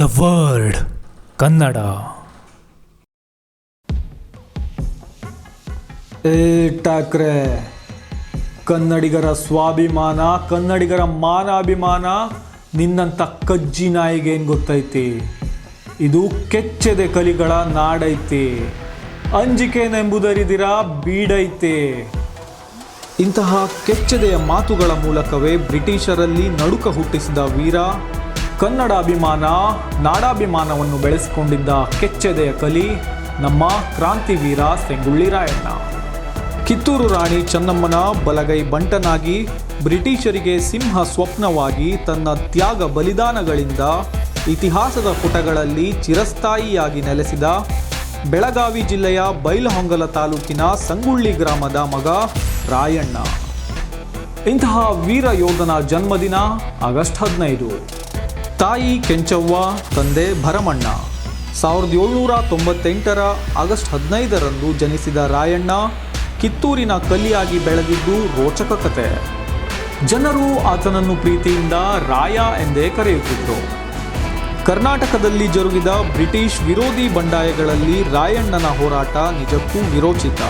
The word, Kannada. ಏ ಠಾಕ್ರೆ, ಕನ್ನಡಿಗರ ಸ್ವಾಭಿಮಾನ, ಕನ್ನಡಿಗರ ಮಾನಾಭಿಮಾನ ನಿನ್ನಂಥ ಕಜ್ಜಿ ನಾಯಿಗೆ ಏನು ಗೊತ್ತೈತಿ? ಇದು ಕೆಚ್ಚೆದೆ ಕಲಿಗಳ ನಾಡೈತಿ. ಅಂಜಿಕೆನೆಂಬುದರಿದಿರ ಬೀಡೈತೆ. ಇಂತಹ ಕೆಚ್ಚೆದೆಯ ಮಾತುಗಳ ಮೂಲಕವೇ ಬ್ರಿಟಿಷರಲ್ಲಿ ನಡುಕ ಹುಟ್ಟಿಸಿದ ವೀರ ಕನ್ನಡ ಅಭಿಮಾನ ನಾಡಾಭಿಮಾನವನ್ನು ಬೆಳೆಸಿಕೊಂಡಿದ್ದ ಕೆಚ್ಚೆದೆಯ ಕಲಿ ನಮ್ಮ ಕ್ರಾಂತಿವೀರ ಸೆಂಗುಳ್ಳಿ ರಾಯಣ್ಣ. ಕಿತ್ತೂರು ರಾಣಿ ಚೆನ್ನಮ್ಮನ ಬಲಗೈ ಬಂಟನಾಗಿ ಬ್ರಿಟಿಷರಿಗೆ ಸಿಂಹ ಸ್ವಪ್ನವಾಗಿ ತನ್ನ ತ್ಯಾಗ ಬಲಿದಾನಗಳಿಂದ ಇತಿಹಾಸದ ಪುಟಗಳಲ್ಲಿ ಚಿರಸ್ಥಾಯಿಯಾಗಿ ನೆಲೆಸಿದ ಬೆಳಗಾವಿ ಜಿಲ್ಲೆಯ ಬೈಲಹೊಂಗಲ ತಾಲೂಕಿನ ಸಂಗುಳ್ಳಿ ಗ್ರಾಮದ ಮಗ ರಾಯಣ್ಣ. ಇಂತಹ ವೀರ ಯೋಧನ ಜನ್ಮದಿನ ಆಗಸ್ಟ್ ಹದಿನೈದು. ತಾಯಿ ಕೆಂಚವ್ವ, ತಂದೆ ಭರಮಣ್ಣ. ಸಾವಿರದ ಏಳ್ನೂರ ತೊಂಬತ್ತೆಂಟರ ಆಗಸ್ಟ್ ಹದಿನೈದರಂದು ಜನಿಸಿದ ರಾಯಣ್ಣ ಕಿತ್ತೂರಿನ ಕಲಿಯಾಗಿ ಬೆಳೆದಿದ್ದು ರೋಚಕ ಕತೆ. ಜನರು ಆತನನ್ನು ಪ್ರೀತಿಯಿಂದ ರಾಯ ಎಂದೇ ಕರೆಯುತ್ತಿದ್ದರು ಕರ್ನಾಟಕದಲ್ಲಿ ಜರುಗಿದ ಬ್ರಿಟಿಷ್ ವಿರೋಧಿ ಬಂಡಾಯಗಳಲ್ಲಿ ರಾಯಣ್ಣನ ಹೋರಾಟ ನಿಜಕ್ಕೂ ವಿರೋಚಿತ.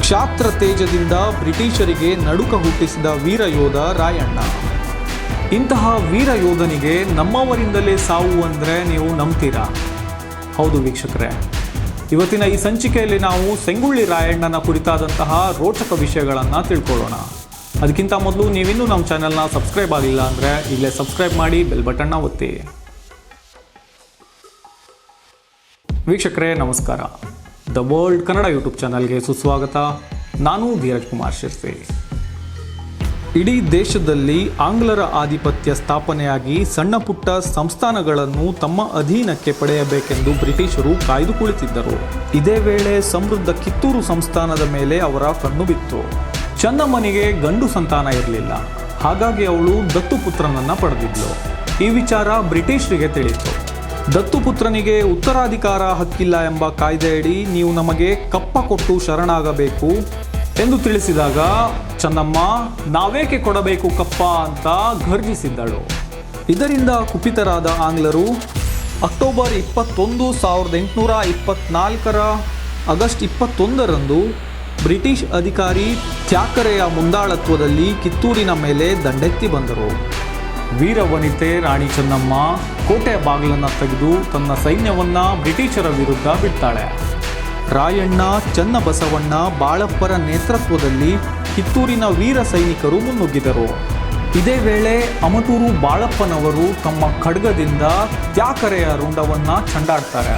ಕ್ಷಾತ್ರ ತೇಜದಿಂದ ಬ್ರಿಟಿಷರಿಗೆ ನಡುಕ ಹುಟ್ಟಿಸಿದ ವೀರ ಯೋಧ ರಾಯಣ್ಣ. ಇಂತಹ ವೀರ ಯೋಧನಿಗೆ ನಮ್ಮವರಿಂದಲೇ ಸಾವು ಅಂದರೆ ನೀವು ನಂಬ್ತೀರಾ? ಹೌದು ವೀಕ್ಷಕರೇ. ಇವತ್ತಿನ ಈ ಸಂಚಿಕೆಯಲ್ಲಿ ನಾವು ಸೆಂಗುಳ್ಳಿ ರಾಯಣ್ಣನ ಕುರಿತಾದಂತಹ ರೋಚಕ ವಿಷಯಗಳನ್ನು ತಿಳ್ಕೊಳ್ಳೋಣ. ಅದಕ್ಕಿಂತ ಮೊದಲು ನೀವಿನ್ನೂ ನಮ್ಮ ಚಾನೆಲ್ನ ಸಬ್ಸ್ಕ್ರೈಬ್ ಆಗಿಲ್ಲ ಅಂದರೆ ಇಲ್ಲೇ ಸಬ್ಸ್ಕ್ರೈಬ್ ಮಾಡಿ ಬೆಲ್ ಬಟನ್ನ ಒತ್ತಿ. ವೀಕ್ಷಕರೇ, ನಮಸ್ಕಾರ. ದ ವರ್ಲ್ಡ್ ಕನ್ನಡ ಯೂಟ್ಯೂಬ್ ಚಾನಲ್ಗೆ ಸುಸ್ವಾಗತ. ನಾನು ಧೀರಜ್ ಕುಮಾರ್ ಶಿರ್ಸಿ. ಇಡೀ ದೇಶದಲ್ಲಿ ಆಂಗ್ಲರ ಆಧಿಪತ್ಯ ಸ್ಥಾಪನೆಯಾಗಿ ಸಣ್ಣ ಪುಟ್ಟ ಸಂಸ್ಥಾನಗಳನ್ನು ತಮ್ಮ ಅಧೀನಕ್ಕೆ ಪಡೆಯಬೇಕೆಂದು ಬ್ರಿಟಿಷರು ಕಾಯ್ದು ಕುಳಿತಿದ್ದರು ಇದೇ ವೇಳೆ ಸಮೃದ್ಧ ಕಿತ್ತೂರು ಸಂಸ್ಥಾನದ ಮೇಲೆ ಅವರ ಕಣ್ಣು ಬಿತ್ತು. ಚೆನ್ನಮ್ಮನಿಗೆ ಗಂಡು ಸಂತಾನ ಇರಲಿಲ್ಲ. ಹಾಗಾಗಿ ಅವಳು ದತ್ತುಪುತ್ರನನ್ನ ಪಡೆದಿದ್ಲು. ಈ ವಿಚಾರ ಬ್ರಿಟಿಷರಿಗೆ ತಿಳಿಯಿತು ದತ್ತುಪುತ್ರನಿಗೆ ಉತ್ತರಾಧಿಕಾರ ಹಕ್ಕಿಲ್ಲ ಎಂಬ ಕಾಯ್ದೆಯಡಿ ನೀವು ನಮಗೆ ಕಪ್ಪ ಕೊಟ್ಟು ಶರಣಾಗಬೇಕು. ಎಂದು ತಿಳಿಸಿದಾಗ, ಚನ್ನಮ್ಮ ನಾವೇಕೆ ಕೊಡಬೇಕು ಕಪ್ಪ ಅಂತ ಘರ್ಜಿಸಿದ್ದಳು. ಇದರಿಂದ ಕುಪಿತರಾದ ಆಂಗ್ಲರು ಅಕ್ಟೋಬರ್ ಇಪ್ಪತ್ತೊಂದು ಸಾವಿರದ ಎಂಟುನೂರ ಇಪ್ಪತ್ನಾಲ್ಕರ ಆಗಸ್ಟ್ ಇಪ್ಪತ್ತೊಂದರಂದು ಬ್ರಿಟಿಷ್ ಅಧಿಕಾರಿ ತ್ಯಾಕರೆಯ ಮುಂದಾಳತ್ವದಲ್ಲಿ ಕಿತ್ತೂರಿನ ಮೇಲೆ ದಂಡೆತ್ತಿ ಬಂದರು. ವೀರವನಿತೆ ರಾಣಿ ಚೆನ್ನಮ್ಮ ಕೋಟೆಯ ಬಾಗಿಲನ್ನು ತೆಗೆದು ತನ್ನ ಸೈನ್ಯವನ್ನು ಬ್ರಿಟಿಷರ ವಿರುದ್ಧ ಬಿಡ್ತಾಳೆ. ರಾಯಣ್ಣ, ಚನ್ನಬಸವಣ್ಣ ಬಾಳಪ್ಪರ ನೇತೃತ್ವದಲ್ಲಿ ಕಿತ್ತೂರಿನ ವೀರ ಸೈನಿಕರು ಮುನ್ನುಗ್ಗಿದರು. ಇದೇ ವೇಳೆ ಅಮಟೂರು ಬಾಳಪ್ಪನವರು ತಮ್ಮ ಖಡ್ಗದಿಂದ ತ್ಯಾಕರೆಯ ರುಂಡವನ್ನ ಚಂಡಾಡ್ತಾರೆ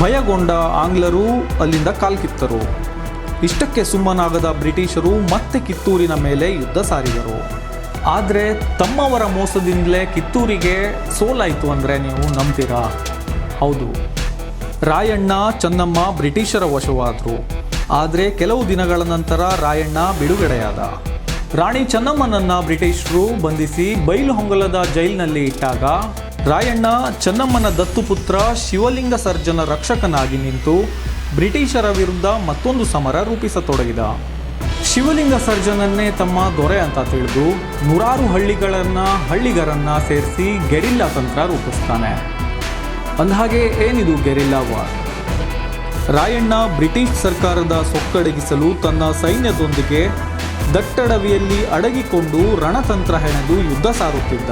ಭಯಗೊಂಡ ಆಂಗ್ಲರು ಅಲ್ಲಿಂದ ಕಾಲ್ಕಿತ್ತರು. ಇಷ್ಟಕ್ಕೆ ಸುಮ್ಮನಾಗದ ಬ್ರಿಟಿಷರು ಮತ್ತೆ ಕಿತ್ತೂರಿನ ಮೇಲೆ ಯುದ್ಧ ಸಾರಿದರು. ಆದರೆ ತಮ್ಮವರ ಮೋಸದಿಂದಲೇ ಕಿತ್ತೂರಿಗೆ ಸೋಲಾಯಿತು ಅಂದರೆ ನೀವು ನಂಬ್ತೀರಾ? ಹೌದು. ರಾಯಣ್ಣ, ಚೆನ್ನಮ್ಮ ಬ್ರಿಟಿಷರ ವಶವಾದರು. ಆದರೆ ಕೆಲವು ದಿನಗಳ ನಂತರ ರಾಯಣ್ಣ ಬಿಡುಗಡೆಯಾದ. ರಾಣಿ ಚೆನ್ನಮ್ಮನನ್ನ ಬ್ರಿಟಿಷರು ಬಂಧಿಸಿ ಬೈಲು ಹೊಂಗಲದ ಜೈಲಿನಲ್ಲಿ ಇಟ್ಟಾಗ, ರಾಯಣ್ಣ ಚೆನ್ನಮ್ಮನ ದತ್ತುಪುತ್ರ ಶಿವಲಿಂಗ ಸರ್ಜನ ರಕ್ಷಕನಾಗಿ ನಿಂತು ಬ್ರಿಟಿಷರ ವಿರುದ್ಧ ಮತ್ತೊಂದು ಸಮರ ರೂಪಿಸತೊಡಗಿದ. ಶಿವಲಿಂಗ ಸರ್ಜನನ್ನೇ ತಮ್ಮ ದೊರೆ ಅಂತ ತಿಳಿದು ನೂರಾರು ಹಳ್ಳಿಗಳನ್ನ ಹಳ್ಳಿಗರನ್ನ ಸೇರಿಸಿ ಗೆರಿಲ್ಲಾ ತಂತ್ರ ರೂಪಿಸ್ತಾನೆ. ಅಂದಹಾಗೆ ಏನಿದು ಗೆರಿಲ್ಲಾ ವಾರ್ ರಾಯಣ್ಣ ಬ್ರಿಟಿಷ್ ಸರ್ಕಾರದ ಸೊಕ್ಕಡಗಿಸಲು ತನ್ನ ಸೈನ್ಯದೊಂದಿಗೆ ದಟ್ಟಡವಿಯಲ್ಲಿ ಅಡಗಿಕೊಂಡು ರಣತಂತ್ರ ಹೆಣೆದು ಯುದ್ಧ ಸಾರುತ್ತಿದ್ದ.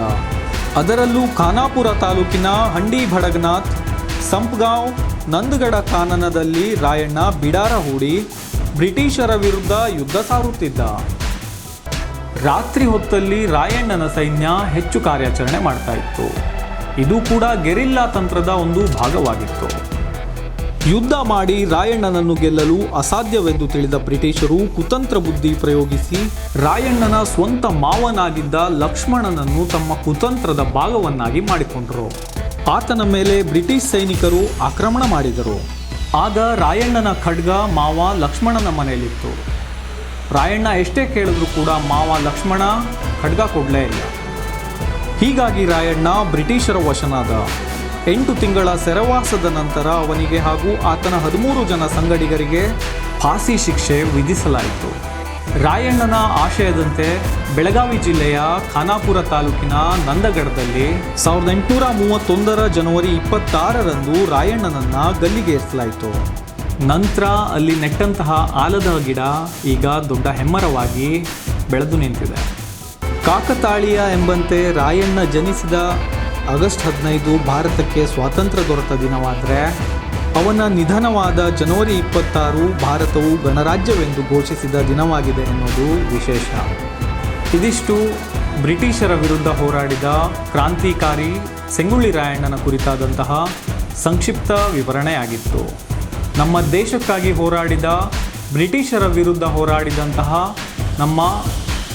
ಅದರಲ್ಲೂ ಖಾನಾಪುರ ತಾಲೂಕಿನ ಹಂಡಿ ಭಡಗನಾಥ್ ಸಂಪ್ಗಾಂವ್, ನಂದಗಡ ಕಾನನದಲ್ಲಿ ರಾಯಣ್ಣ ಬಿಡಾರ ಹೂಡಿ ಬ್ರಿಟಿಷರ ವಿರುದ್ಧ ಯುದ್ಧ ಸಾರುತ್ತಿದ್ದ. ರಾತ್ರಿ ಹೊತ್ತಲ್ಲಿ ರಾಯಣ್ಣನ ಸೈನ್ಯ ಹೆಚ್ಚು ಕಾರ್ಯಾಚರಣೆ ಮಾಡ್ತಾ ಇದು ಕೂಡ ಗೆರಿಲ್ಲಾ ತಂತ್ರದ ಒಂದು ಭಾಗವಾಗಿತ್ತು. ಯುದ್ಧ ಮಾಡಿ ರಾಯಣ್ಣನನ್ನು ಗೆಲ್ಲಲು ಅಸಾಧ್ಯವೆಂದು ತಿಳಿದ ಬ್ರಿಟಿಷರು ಕುತಂತ್ರ ಬುದ್ಧಿ ಪ್ರಯೋಗಿಸಿ ರಾಯಣ್ಣನ ಸ್ವಂತ ಮಾವನಾಗಿದ್ದ ಲಕ್ಷ್ಮಣನನ್ನು ತಮ್ಮ ಕುತಂತ್ರದ ಭಾಗವನ್ನಾಗಿ ಮಾಡಿಕೊಂಡರು. ಆತನ ಮೇಲೆ ಬ್ರಿಟಿಷ್ ಸೈನಿಕರು ಆಕ್ರಮಣ ಮಾಡಿದರು. ಆಗ ರಾಯಣ್ಣನ ಖಡ್ಗ ಮಾವ ಲಕ್ಷ್ಮಣನ ಮನೆಯಲ್ಲಿತ್ತು. ರಾಯಣ್ಣ ಎಷ್ಟೇ ಕೇಳಿದ್ರು ಕೂಡ ಮಾವ ಲಕ್ಷ್ಮಣ ಖಡ್ಗ ಕೊಡಲೇ ಇಲ್ಲ. ಹೀಗಾಗಿ ರಾಯಣ್ಣ ಬ್ರಿಟಿಷರ ವಶನಾದ. ಎಂಟು ತಿಂಗಳ ಸೆರವಾಸದ ನಂತರ ಅವನಿಗೆ ಹಾಗೂ ಆತನ ಹದಿಮೂರು ಜನ ಸಂಗಡಿಗರಿಗೆ ಫಾಸಿ ಶಿಕ್ಷೆ ವಿಧಿಸಲಾಯಿತು. ರಾಯಣ್ಣನ ಆಶಯದಂತೆ ಬೆಳಗಾವಿ ಜಿಲ್ಲೆಯ ಖಾನಾಪುರ ತಾಲೂಕಿನ ನಂದಗಡದಲ್ಲಿ ಸಾವಿರದ ಎಂಟುನೂರ ಮೂವತ್ತೊಂದರ ಜನವರಿ ಇಪ್ಪತ್ತಾರರಂದು ರಾಯಣ್ಣನನ್ನ ಗಲ್ಲಿಗೇರಿಸಲಾಯಿತು ನಂತರ ಅಲ್ಲಿ ನೆಟ್ಟಂತಹ ಆಲದ ಗಿಡ ಈಗ ದೊಡ್ಡ ಹೆಮ್ಮರವಾಗಿ ಬೆಳೆದು ನಿಂತಿದೆ. ಕಾಕತಾಳೀಯ ಎಂಬಂತೆ ರಾಯಣ್ಣ ಜನಿಸಿದ ಆಗಸ್ಟ್ ಹದಿನೈದು ಭಾರತಕ್ಕೆ ಸ್ವಾತಂತ್ರ್ಯ ದೊರೆತ ದಿನವಾದರೆ, ಅವನ ನಿಧನವಾದ ಜನವರಿ ಇಪ್ಪತ್ತಾರು ಭಾರತವು ಗಣರಾಜ್ಯವೆಂದು ಘೋಷಿಸಿದ ದಿನವಾಗಿದೆ ಎನ್ನುವುದು ವಿಶೇಷ. ಇದಿಷ್ಟು ಬ್ರಿಟಿಷರ ವಿರುದ್ಧ ಹೋರಾಡಿದ ಕ್ರಾಂತಿಕಾರಿ ಸೆಂಗುಳ್ಳಿ ರಾಯಣ್ಣನ ಕುರಿತಾದಂತಹ ಸಂಕ್ಷಿಪ್ತ ವಿವರಣೆಯಾಗಿತ್ತು. ನಮ್ಮ ದೇಶಕ್ಕಾಗಿ ಹೋರಾಡಿದ ಬ್ರಿಟಿಷರ ವಿರುದ್ಧ ಹೋರಾಡಿದಂತಹ ನಮ್ಮ